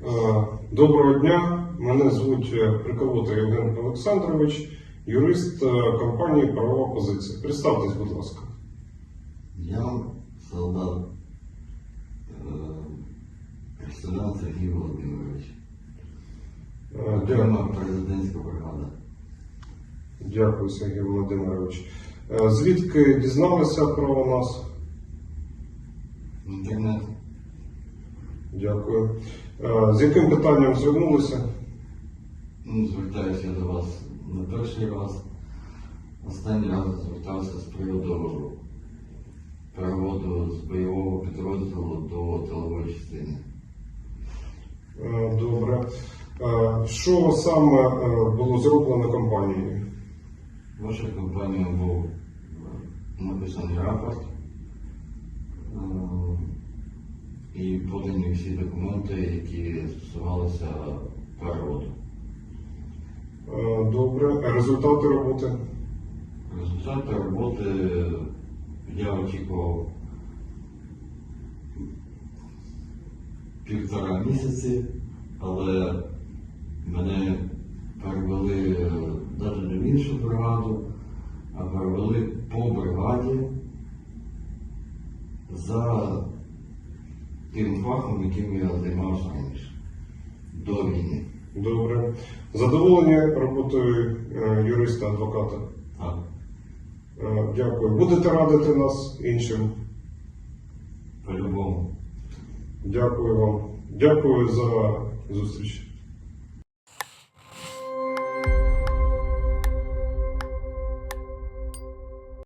Доброго дня. Мене звуть е, Приколота Євген Олександрович, юрист е, компанії Правова позиція. Представтесь, будь ласка. Я солдат Арсенал Сергій Володимирович. Е, Дякую, президентська бригада. Дякую Сергій Володимирович. Е, Звідки дізналися про нас? Дякую. Е, З яким питанням звернулися? Ну, звертаюся до вас не перший раз. Останній раз звертався з приводу переводу з бойового підрозділу до тилової частини. Е, Добре. Е, Що саме було зроблено компанією? Ваша компанія був написаний рапорт і подані всі документи, які стосувалися переводу. Е, Добре. А Результати роботи? Результати роботи я очікував півтора місяці, але мене перевели навіть не в іншу бригаду, а перевели по бригаді за тим фахом, яким я займався раніше до війни. Добре. Задоволення роботою е, юриста-адвоката? Так. Е, Дякую. Будете радити нас іншим? По-любому. Дякую вам. Дякую за зустріч.